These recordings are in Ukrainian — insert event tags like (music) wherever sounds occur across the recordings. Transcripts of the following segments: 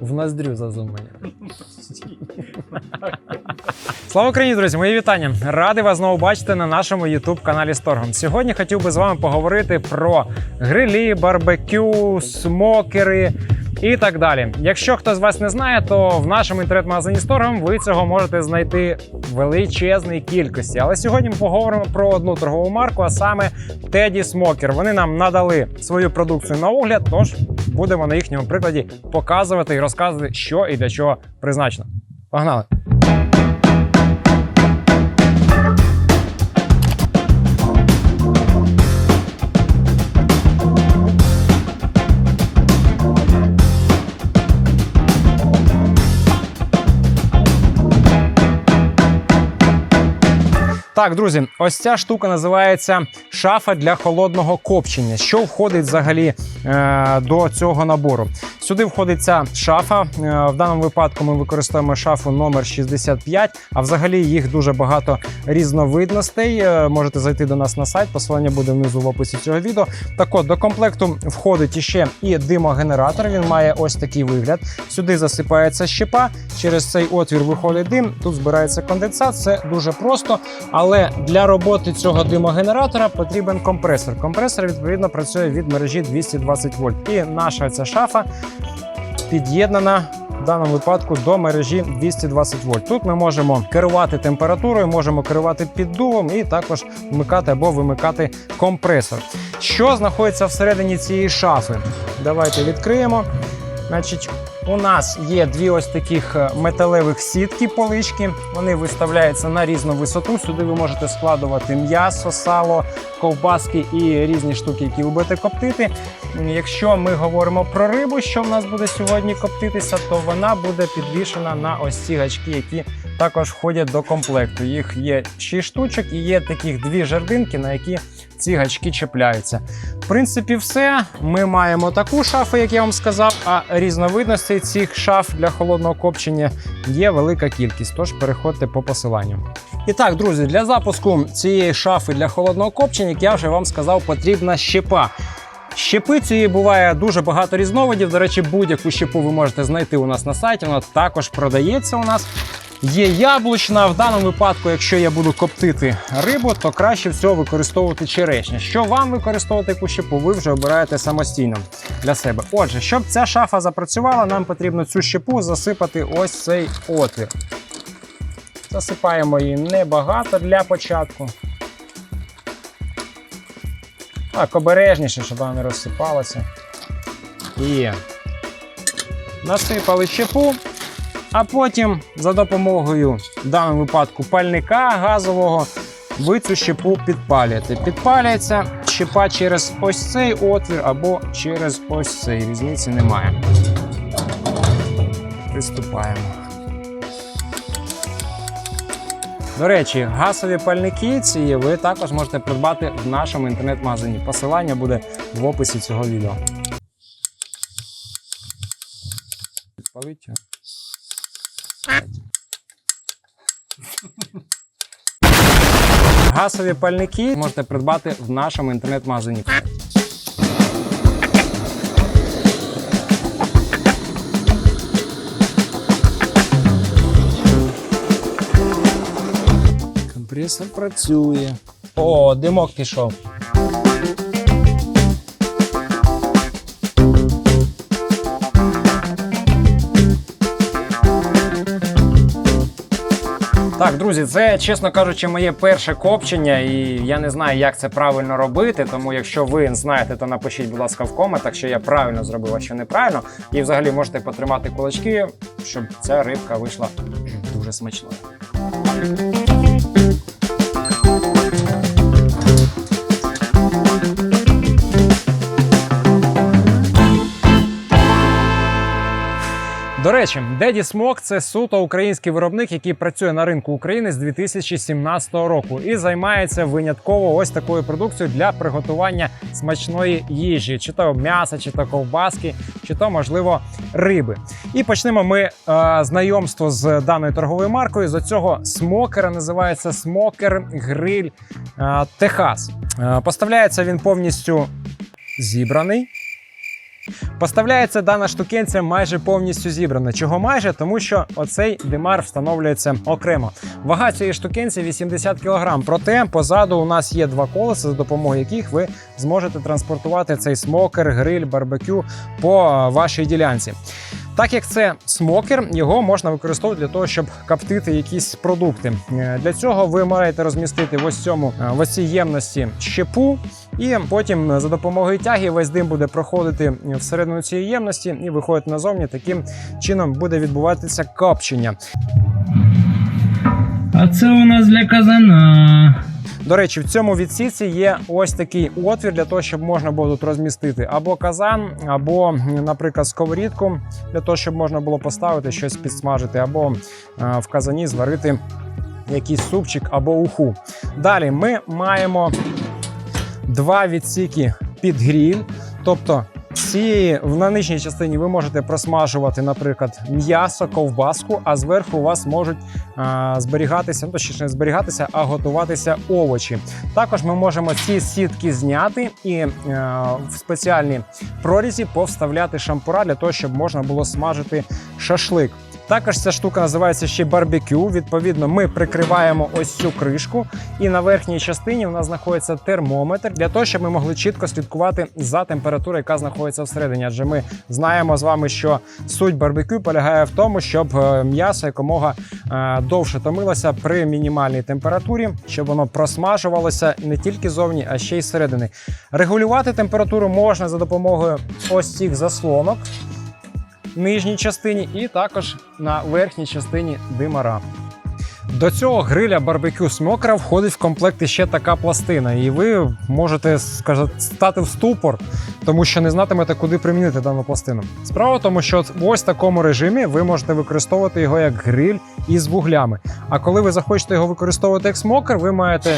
В ноздрю зазумані. Слава Україні, друзі! Мої вітання! Радий вас знову бачити на нашому youtube каналі Сторгом. Сьогодні хотів би з вами поговорити про грилі, барбекю, смокери. І так далі. Якщо хто з вас не знає, то в нашому інтернет-магазині Сторгом ви цього можете знайти в величезній кількості. Але сьогодні ми поговоримо про одну торгову марку, а саме Teddy Smoker. Вони нам надали свою продукцію на огляд, тож будемо на їхньому прикладі показувати і розказувати, що і для чого призначено. Погнали! Так, друзі, ось ця штука називається шафа для холодного копчення. Що входить взагалі е, до цього набору? Сюди входить ця шафа. Е, в даному випадку ми використовуємо шафу номер 65, а взагалі їх дуже багато різновидностей. Е, можете зайти до нас на сайт, посилання буде внизу в описі цього відео. Так от, до комплекту входить іще і димогенератор. Він має ось такий вигляд. Сюди засипається щепа, через цей отвір виходить дим, тут збирається конденсат. Це дуже просто. Але для роботи цього димогенератора потрібен компресор. Компресор відповідно працює від мережі 220 вольт. І наша ця шафа під'єднана в даному випадку до мережі 220 вольт. Тут ми можемо керувати температурою, можемо керувати піддувом і також вмикати або вимикати компресор. Що знаходиться всередині цієї шафи? Давайте відкриємо. Значить, у нас є дві ось таких е, металевих сітки полички. Вони виставляються на різну висоту. Сюди ви можете складувати м'ясо, сало, ковбаски і різні штуки, які ви будете коптити. Якщо ми говоримо про рибу, що в нас буде сьогодні коптитися, то вона буде підвішена на ось ці гачки, які також входять до комплекту. Їх є 6 штучок і є таких дві жердинки, на які ці гачки чіпляються. В принципі, все. Ми маємо таку шафу, як я вам сказав, а різновидностей цих шаф для холодного копчення є велика кількість. Тож переходьте по посиланню. І так, друзі, для запуску цієї шафи для холодного копчення, як я вже вам сказав, потрібна щепа. Щепи цієї буває дуже багато різновидів. До речі, будь-яку щепу ви можете знайти у нас на сайті. Вона також продається у нас. Є яблучна. В даному випадку, якщо я буду коптити рибу, то краще всього використовувати черешню. Що вам використовувати яку щепу, ви вже обираєте самостійно для себе. Отже, щоб ця шафа запрацювала, нам потрібно цю щепу засипати ось цей отвір. Засипаємо її небагато для початку. Так, обережніше, щоб вона не розсипалася. І насипали щепу. А потім за допомогою в даному випадку пальника газового ви цю щепу підпалюєте. Підпалюється щепа через ось цей отвір або через ось цей. Різниці немає. Приступаємо. До речі, газові пальники ці ви також можете придбати в нашому інтернет-магазині. Посилання буде в описі цього відео. Його. Газові пальники можете придбати в нашому інтернет-магазині. Компресор працює. О, димок пішов. Так, друзі, це, чесно кажучи, моє перше копчення, і я не знаю, як це правильно робити. Тому, якщо ви знаєте, то напишіть, будь ласка, в коментах, що я правильно зробив, а що неправильно. І взагалі можете потримати кулачки, щоб ця рибка вийшла дуже смачною. До речі, Деді Смок це суто український виробник, який працює на ринку України з 2017 року і займається винятково ось такою продукцією для приготування смачної їжі, чи то м'яса, чи то ковбаски, чи то можливо риби. І почнемо ми е, знайомство з даною торговою маркою. З цього смокера називається Смокер Гриль е, Техас. Е, поставляється він повністю зібраний. Поставляється дана штукенця майже повністю зібрана. Чого майже? Тому що оцей димар встановлюється окремо. Вага цієї штукенці 80 кг. Проте позаду у нас є два колеса, за допомогою яких ви зможете транспортувати цей смокер, гриль, барбекю по е, вашій ділянці. Так як це смокер, його можна використовувати для того, щоб коптити якісь продукти. Е, Для цього ви маєте розмістити в ось цьому е, в ось цій ємності щепу, і потім е, за допомогою тяги весь дим буде проходити всередину цієї ємності і виходити назовні. Таким чином буде відбуватися копчення. А це у нас для казана. До речі, в цьому відсіці є ось такий отвір для того, щоб можна було тут розмістити або казан, або, наприклад, сковорідку для того, щоб можна було поставити щось підсмажити, або е, в казані зварити якийсь супчик або уху. Далі ми маємо два відсіки під гріль, тобто. Цієї в нижній частині ви можете просмажувати, наприклад, м'ясо, ковбаску, а зверху у вас можуть а, зберігатися, ну точніше не зберігатися, а готуватися овочі. Також ми можемо ці сітки зняти і а, в спеціальні прорізі повставляти шампура для того, щоб можна було смажити шашлик. Також ця штука називається ще барбекю. Відповідно, ми прикриваємо ось цю кришку, і на верхній частині у нас знаходиться термометр для того, щоб ми могли чітко слідкувати за температурою, яка знаходиться всередині. Адже ми знаємо з вами, що суть барбекю полягає в тому, щоб е, м'ясо якомога е, довше томилося при мінімальній температурі, щоб воно просмажувалося не тільки зовні, а ще й зсередини. Регулювати температуру можна за допомогою ось цих заслонок нижній частині і також на верхній частині димара. До цього гриля барбекю смокера входить в комплект ще така пластина, і ви можете скажімо, стати в ступор, тому що не знатимете, куди примінити дану пластину. Справа в тому, що в ось такому режимі ви можете використовувати його як гриль із вуглями. А коли ви захочете його використовувати як смокер, ви маєте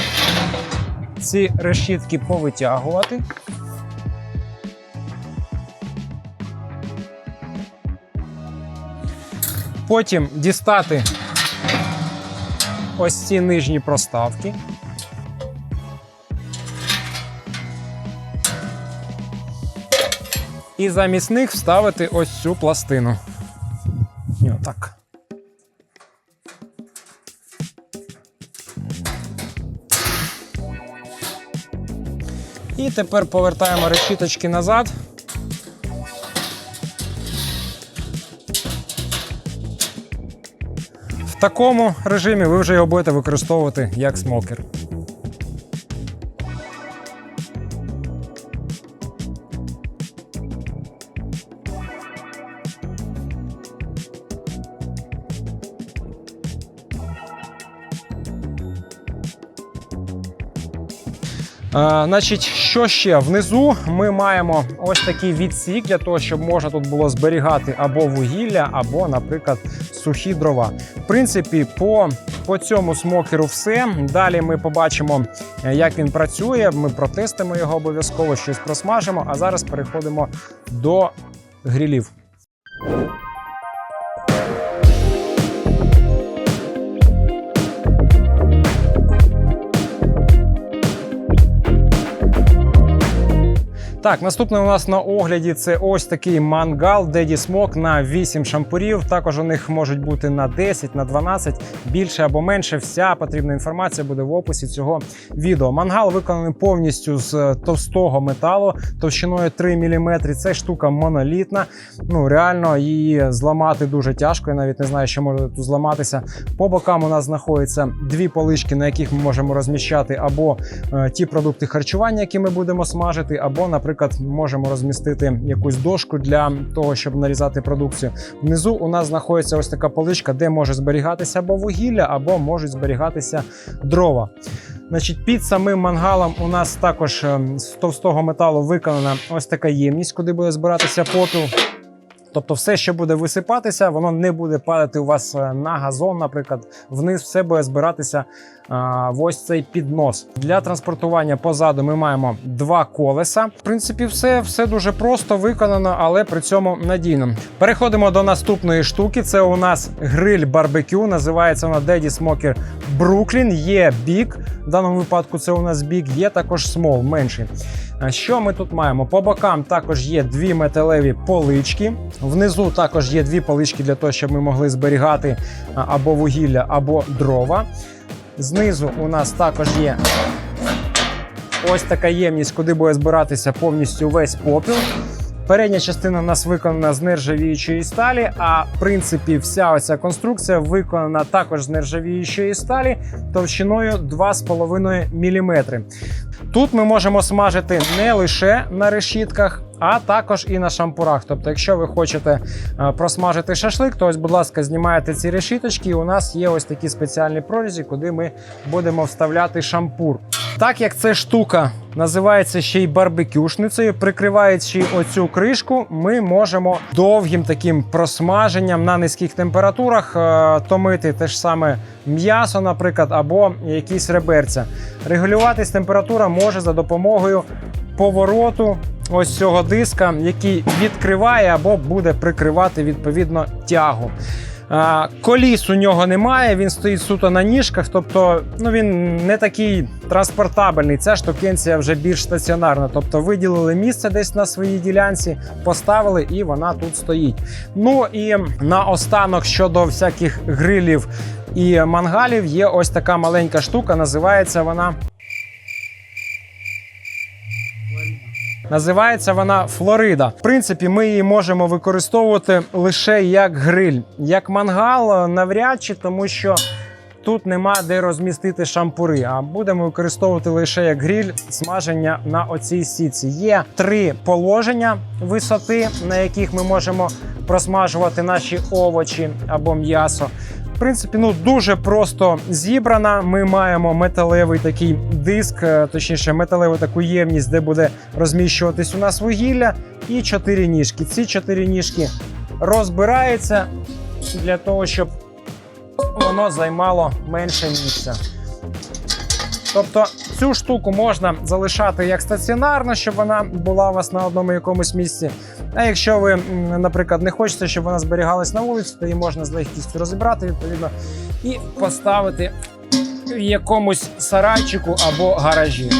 ці решітки повитягувати. Потім дістати ось ці нижні проставки. І замість них вставити ось цю пластину. І отак. І тепер повертаємо решіточки назад. Такому режимі ви вже його будете використовувати як смокер. Значить, що ще? Внизу ми маємо ось такий відсік для того, щоб можна тут було зберігати або вугілля, або, наприклад, сухі дрова. В принципі, по, по цьому смокеру все. Далі ми побачимо, е, як він працює. Ми протестимо його обов'язково, щось просмажимо. А зараз переходимо до грілів. Так, наступне у нас на огляді це ось такий мангал Daddy Smoke на 8 шампурів. Також у них можуть бути на 10, на 12, більше або менше. Вся потрібна інформація буде в описі цього відео. Мангал виконаний повністю з товстого металу товщиною 3 мм. Це штука монолітна. Ну реально її зламати дуже тяжко. Я навіть не знаю, що може тут зламатися. По бокам у нас знаходяться дві полички, на яких ми можемо розміщати або е, ті продукти харчування, які ми будемо смажити, або, наприклад, можемо розмістити якусь дошку для того, щоб нарізати продукцію. Внизу у нас знаходиться ось така поличка, де може зберігатися або вугілля, або можуть зберігатися дрова. Значить, під самим мангалом у нас також ем, з товстого металу виконана ось така ємність, куди буде збиратися попіл. Тобто, все, що буде висипатися, воно не буде падати у вас е, на газон, наприклад, вниз все буде збиратися а, в ось цей піднос. Для транспортування позаду ми маємо два колеса. В принципі, все, все дуже просто виконано, але при цьому надійно. Переходимо до наступної штуки. Це у нас гриль барбекю. Називається вона Daddy Smoker Brooklyn. Є бік. В даному випадку це у нас бік, є також смол менший. Що ми тут маємо? По бокам також є дві металеві полички. Внизу також є дві полички для того, щоб ми могли зберігати або вугілля, або дрова. Знизу у нас також є ось така ємність, куди буде збиратися повністю весь попіл. Передня частина у нас виконана з нержавіючої сталі, а в принципі вся оця конструкція виконана також з нержавіючої сталі товщиною 2,5 мм. Тут ми можемо смажити не лише на решітках, а також і на шампурах. Тобто, якщо ви хочете е, просмажити шашлик, то ось, будь ласка, знімаєте ці решіточки, і у нас є ось такі спеціальні прорізі, куди ми будемо вставляти шампур. Так як ця штука називається ще й барбекюшницею, прикриваючи оцю кришку, ми можемо довгим таким просмаженням на низьких температурах е, томити те ж саме м'ясо, наприклад, або якісь реберця. Регулюватись температура може за допомогою повороту ось цього диска, який відкриває або буде прикривати відповідно тягу. Коліс у нього немає, він стоїть суто на ніжках, тобто ну, він не такий транспортабельний. Ця штукенція вже більш стаціонарна. Тобто виділили місце десь на своїй ділянці, поставили і вона тут стоїть. Ну і наостанок щодо всяких грилів і мангалів є ось така маленька штука. Називається вона. Називається вона Флорида. В принципі, ми її можемо використовувати лише як гриль, як мангал навряд чи, тому що тут нема де розмістити шампури. А будемо використовувати лише як гриль смаження на оцій сітці. Є три положення висоти, на яких ми можемо просмажувати наші овочі або м'ясо. В принципі, ну дуже просто зібрана. Ми маємо металевий такий диск, е, точніше, металеву таку ємність, де буде розміщуватись у нас вугілля, і чотири ніжки. Ці чотири ніжки розбираються для того, щоб воно займало менше місця. Тобто цю штуку можна залишати як стаціонарно, щоб вона була у вас на одному якомусь місці. А якщо ви, наприклад, не хочете, щоб вона зберігалась на вулиці, то її можна з легкістю розібрати відповідно і поставити в якомусь сарайчику або гаражі.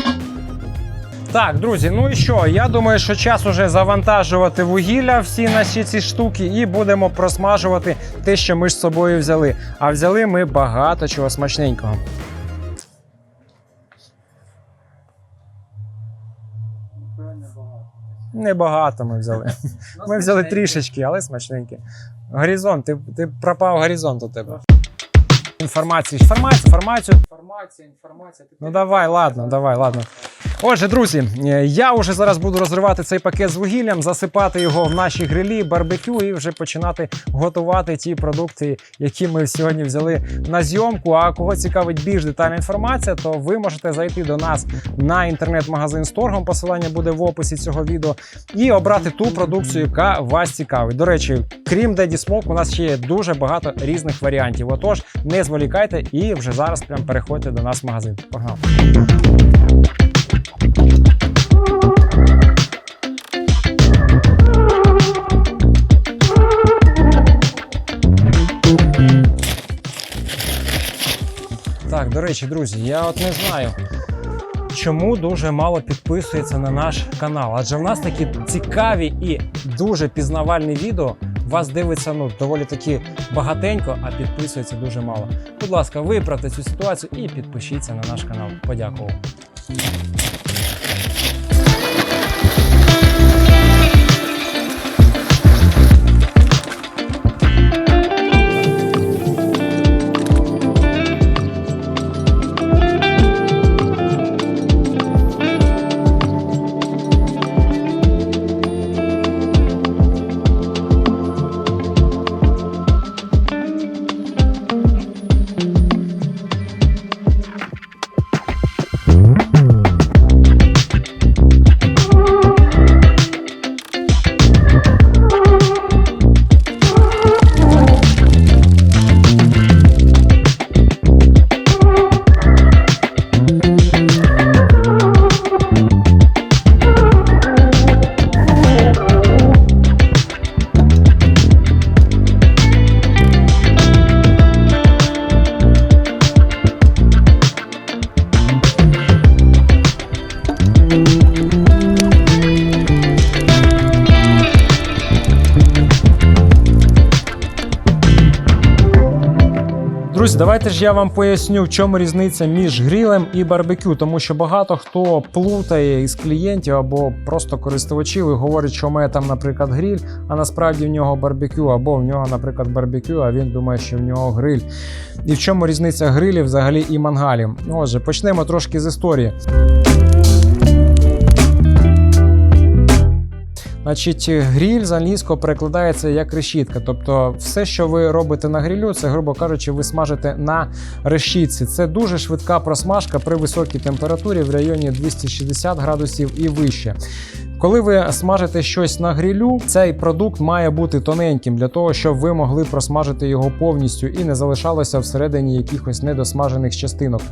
Так, друзі, ну і що? Я думаю, що час уже завантажувати вугілля всі наші ці штуки, і будемо просмажувати те, що ми з собою взяли. А взяли ми багато чого смачненького. Небагато ми взяли. (laughs) Ми взяли трішечки, але смачненькі. Горизонт, ти, ти пропав горизонт у тебе. Інформацію, інформацію, інформацію. Інформація, інформація. Ну давай, ладно, давай, ладно. Отже, друзі, е, я вже зараз буду розривати цей пакет з вугіллям, засипати його в наші грилі, барбекю і вже починати готувати ті продукти, які ми сьогодні взяли на зйомку. А кого цікавить більш детальна інформація, то ви можете зайти до нас на інтернет-магазин з торгом. Посилання буде в описі цього відео, і обрати ту продукцію, яка вас цікавить. До речі, крім Daddy Smoke, у нас ще є дуже багато різних варіантів. Отож, не зволікайте і вже зараз прям переходьте до нас в магазин. Погнали! До речі, друзі, я от не знаю, чому дуже мало підписується на наш канал. Адже в нас такі цікаві і дуже пізнавальні відео. Вас дивиться ну доволі таки багатенько, а підписується дуже мало. Будь ласка, виправте цю ситуацію і підпишіться на наш канал. Подякував. Друзі, давайте ж я вам поясню, в чому різниця між грілем і барбекю, тому що багато хто плутає із клієнтів або просто користувачів і говорить, що у мене там, наприклад, гріль, а насправді в нього барбекю, або в нього, наприклад, барбекю, а він думає, що в нього гриль. І в чому різниця грилів взагалі і мангалів? Отже, почнемо трошки з історії. Значить, гріль з англійського перекладається як решітка. Тобто, все, що ви робите на грілю, це, грубо кажучи, ви смажите на решітці. Це дуже швидка просмажка при високій температурі в районі 260 градусів і вище. Коли ви смажите щось на грілю, цей продукт має бути тоненьким для того, щоб ви могли просмажити його повністю і не залишалося всередині якихось недосмажених частинок.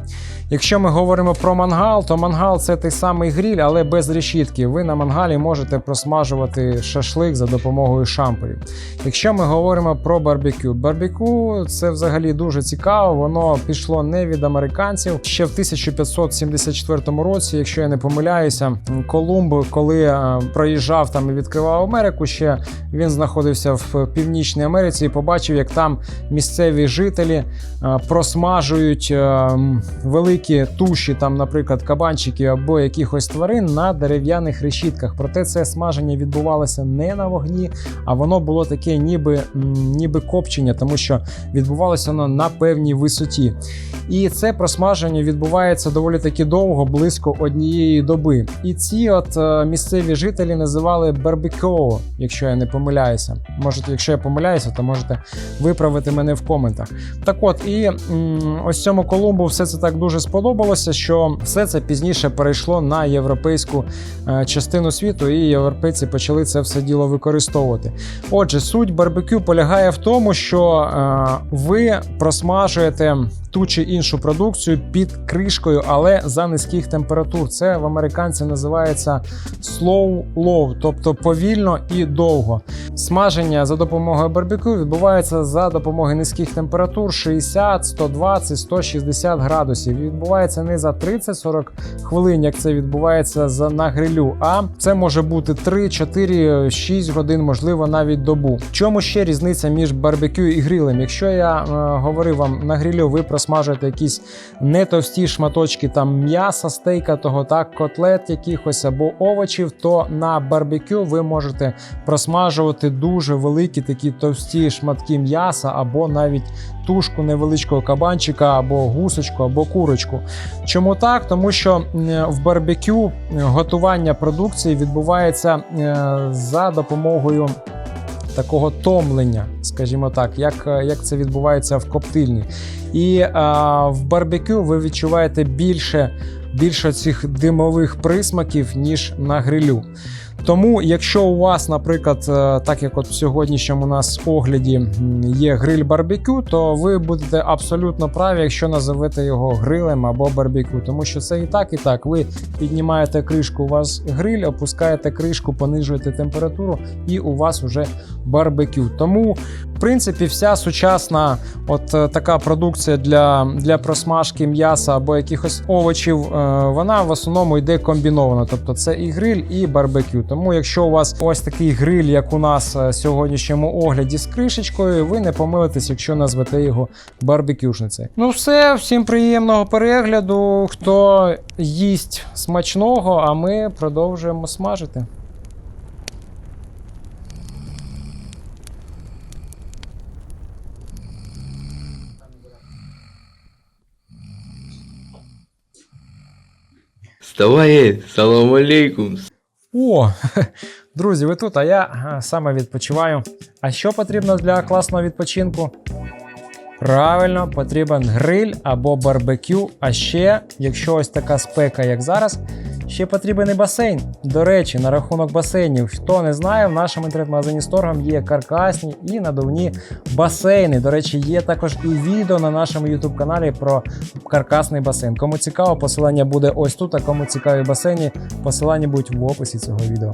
Якщо ми говоримо про мангал, то мангал це той самий гріль, але без решітки. Ви на мангалі можете просмажувати шашлик за допомогою шампурів. Якщо ми говоримо про барбекю, барбекю це взагалі дуже цікаво. Воно пішло не від американців. Ще в 1574 році, якщо я не помиляюся, Колумб, коли проїжджав там і відкривав Америку, ще він знаходився в Північній Америці і побачив, як там місцеві жителі е, просмажують е, великі туші, там, наприклад, кабанчиків або якихось тварин на дерев'яних решітках. Проте це смаження відбувалося не на вогні, а воно було таке, ніби, ніби копчення, тому що відбувалося воно на певній висоті. І це просмаження відбувається доволі таки довго, близько однієї доби. І ці от е, місцеві жителі називали барбекю, якщо я не помиляюся. Можете, якщо я помиляюся, то можете виправити мене в коментах. Так от, і ось цьому Колумбу все це так дуже сподобалося, що все це пізніше перейшло на європейську е, частину світу, і європейці почали це все діло використовувати. Отже, суть барбекю полягає в тому, що е, ви просмажуєте ту чи іншу продукцію під кришкою, але за низьких температур. Це в американців називається slow low, тобто повільно і довго. Смаження за допомогою барбекю відбувається за допомогою низьких температур 60, 120, 160 градусів. Відбувається не за 30-40 хвилин, як це відбувається на грилю, а це може бути 3, 4, 6 годин, можливо, навіть добу. В чому ще різниця між барбекю і грилем? Якщо я е, говорив вам на грилю, ви просмажуєте якісь не товсті шматочки там м'яса, стейка, того так, котлет якихось або овочів, то на барбекю ви можете просмажувати дуже великі такі товсті шматки м'яса, або навіть тушку невеличкого кабанчика, або гусочку, або курочку. Чому так? Тому що в барбекю готування продукції відбувається е, за допомогою. Такого томлення, скажімо так, як, як це відбувається в коптильні. І а, в барбекю ви відчуваєте більше, більше цих димових присмаків, ніж на грилю. Тому, якщо у вас, наприклад, е, так як от в сьогоднішньому у нас огляді є гриль барбекю, то ви будете абсолютно праві, якщо називете його грилем або барбекю, тому що це і так, і так. Ви піднімаєте кришку, у вас гриль, опускаєте кришку, понижуєте температуру, і у вас уже барбекю. Тому, в принципі, вся сучасна от е, така продукція для, для просмажки м'яса або якихось овочів, е, вона в основному йде комбінована. Тобто це і гриль, і барбекю. Тому, якщо у вас ось такий гриль, як у нас е, в сьогоднішньому огляді з кришечкою, ви не помилитесь, якщо назвете його барбекюшницею. Ну все, всім приємного перегляду. Хто їсть смачного, а ми продовжуємо смажити. Вставай, салам алейкум. О, (laughs) друзі, ви тут, а я саме відпочиваю. А що потрібно для класного відпочинку? Правильно, потрібен гриль або барбекю. А ще, якщо ось така спека, як зараз, ще потрібен і басейн. До речі, на рахунок басейнів, хто не знає, в нашому інтернет-магазині Сторгам є каркасні і надувні басейни. До речі, є також і відео на нашому YouTube каналі про каркасний басейн. Кому цікаво, посилання буде ось тут. А кому цікаві басейні, посилання будуть в описі цього відео.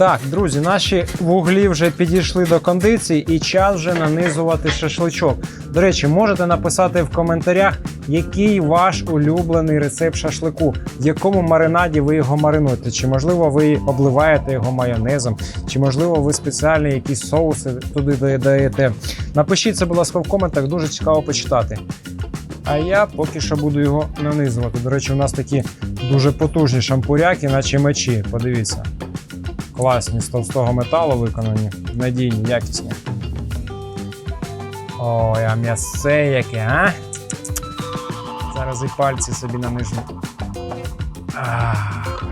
Так, друзі, наші вуглі вже підійшли до кондиції і час вже нанизувати шашличок. До речі, можете написати в коментарях, який ваш улюблений рецепт шашлику, в якому маринаді ви його маринуєте? Чи можливо ви обливаєте його майонезом, чи можливо ви спеціальні якісь соуси туди додаєте? Напишіть це, будь ласка, в коментах, дуже цікаво почитати. А я поки що буду його нанизувати. До речі, у нас такі дуже потужні шампуряки, наче мечі. Подивіться. Класні з товстого металу виконані, надійні, якісні. Ой, а м'ясе яке, а? Зараз і пальці собі нанижу. Ах.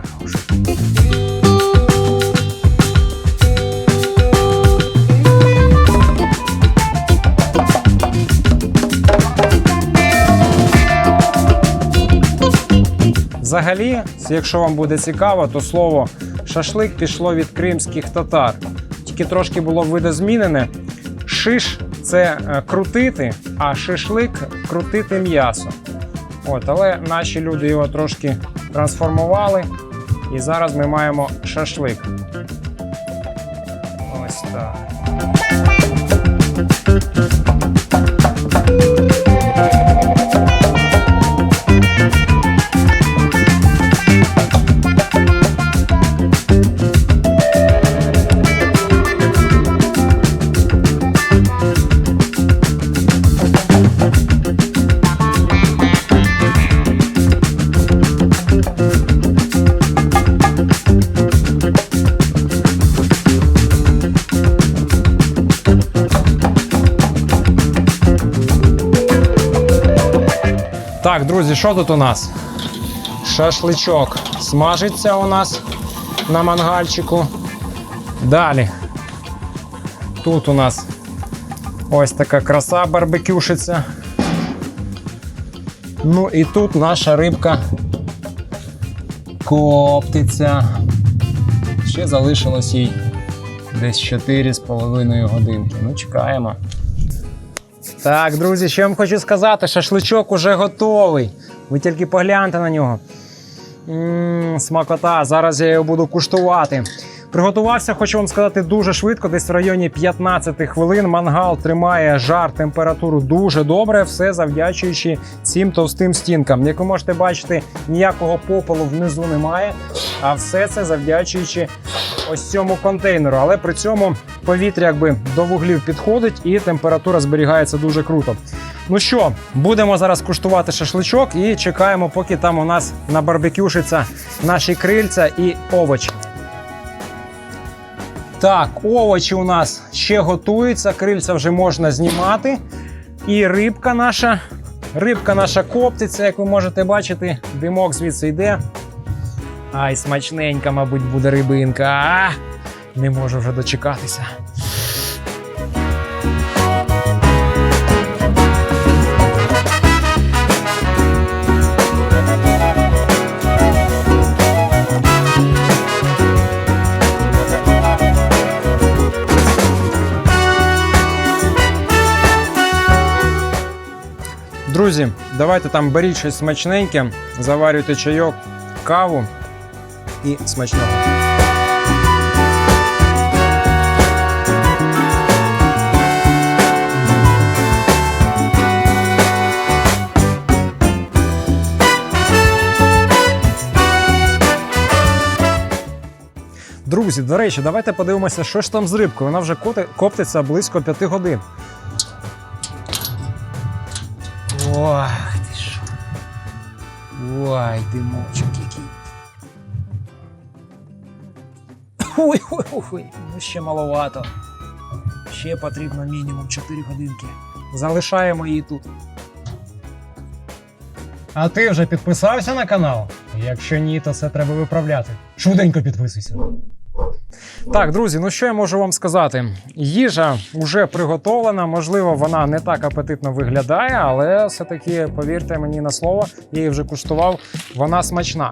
Взагалі, якщо вам буде цікаво, то слово шашлик пішло від кримських татар. Тільки трошки було видозмінене. Шиш це е, крутити, а шишлик крутити м'ясо. От, але наші люди його трошки трансформували. І зараз ми маємо шашлик. Ось так. Так, друзі, що тут у нас? Шашличок смажиться у нас на мангальчику. Далі. Тут у нас ось така краса барбекюшиться. Ну і тут наша рибка коптиться. Ще залишилось їй десь 4,5 годинки. Ну, чекаємо. Так, друзі, що я вам хочу сказати, шашличок уже готовий. Ви тільки погляньте на нього. Ммм, смакота. Зараз я його буду куштувати. Приготувався, хочу вам сказати, дуже швидко, десь в районі 15 хвилин. Мангал тримає жар, температуру дуже добре, все завдячуючи цим товстим стінкам. Як ви можете бачити, ніякого попелу внизу немає, а все це завдячуючи ось цьому контейнеру. Але при цьому повітря якби до вуглів підходить і температура зберігається дуже круто. Ну що, будемо зараз куштувати шашличок і чекаємо, поки там у нас на барбекюшиться наші крильця і овочі. Так, овочі у нас ще готуються, крильця вже можна знімати. І рибка наша. Рибка наша коптиться, як ви можете бачити, димок звідси йде. Ай, смачненька, мабуть, буде рибинка. А, не можу вже дочекатися. Друзі, давайте там беріть щось смачненьке, заварюйте чайок, каву і смачного. Друзі, до речі, давайте подивимося, що ж там з рибкою. Вона вже коптиться близько 5 годин. Ох, ти що. Ой, димочок який. Ой, ой, ой, ой, ну ще маловато. Ще потрібно мінімум 4 годинки. Залишаємо її тут. А ти вже підписався на канал? Якщо ні, то це треба виправляти. Швиденько підписуйся. Так, друзі, ну що я можу вам сказати? Їжа вже приготовлена. Можливо, вона не так апетитно виглядає, але все-таки, повірте мені на слово, я її вже куштував. Вона смачна.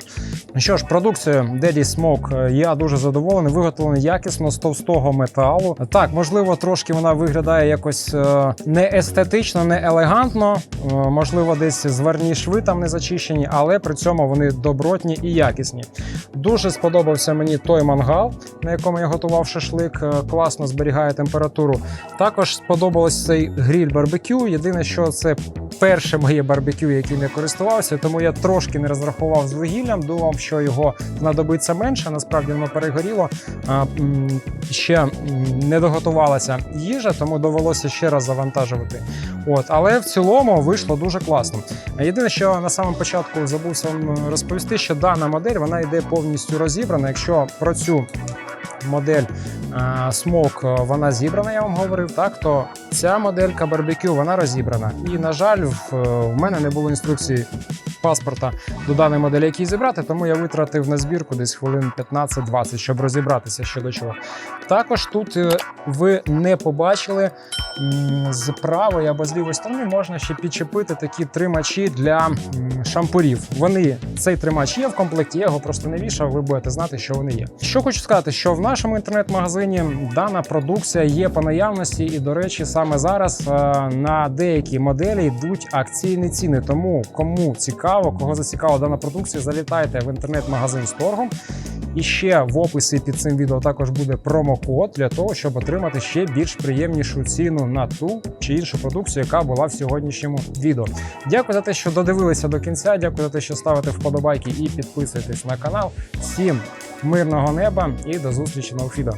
Ну що ж, продукцією Daddy Smoke е, я дуже задоволений. Виготовлений якісно з товстого металу. Так, можливо, трошки вона виглядає якось е, не естетично, не елегантно. Е, Можливо, десь зварні шви там не зачищені, але при цьому вони добротні і якісні. Дуже сподобався мені той мангал, на якому я готував шашлик. Е, Класно зберігає температуру. Також сподобалось цей гріль барбекю. Єдине, що це перше моє барбекю, яким я користувався, тому я трошки не розрахував з вугіллям, думав, що його знадобиться менше. Насправді воно перегоріло. Ще не доготувалася їжа, тому довелося ще раз завантажувати. От, але в цілому вийшло дуже класно. Єдине, що на самому початку забувся вам розповісти, що дана модель вона йде повністю розібрана. Якщо про цю модель е, смок е, вона зібрана, я вам говорив, так то ця моделька барбекю вона розібрана. І на жаль, в, е, мене не було інструкції паспорта до даної моделі, який зібрати, тому я витратив на збірку десь хвилин 15-20, щоб розібратися щодо чого. Також тут ви не побачили з правої або з лівої сторони можна ще підчепити такі тримачі для шампурів. Вони цей тримач є в комплекті, я його просто не вішав. Ви будете знати, що вони є. Що хочу сказати, що в нашому інтернет-магазині дана продукція є по наявності, і до речі, саме зараз е, на деякі моделі йдуть акційні ціни. Тому кому цікаво, кого зацікавила дана продукція, залітайте в інтернет-магазин з торгом. І ще в описі під цим відео також буде промокод для того, щоб отримати ще більш приємнішу ціну на ту чи іншу продукцію, яка була в сьогоднішньому відео. Дякую за те, що додивилися до кінця. Дякую за те, що ставите вподобайки і підписуєтесь на канал. Всім мирного неба і до зустрічі на відео.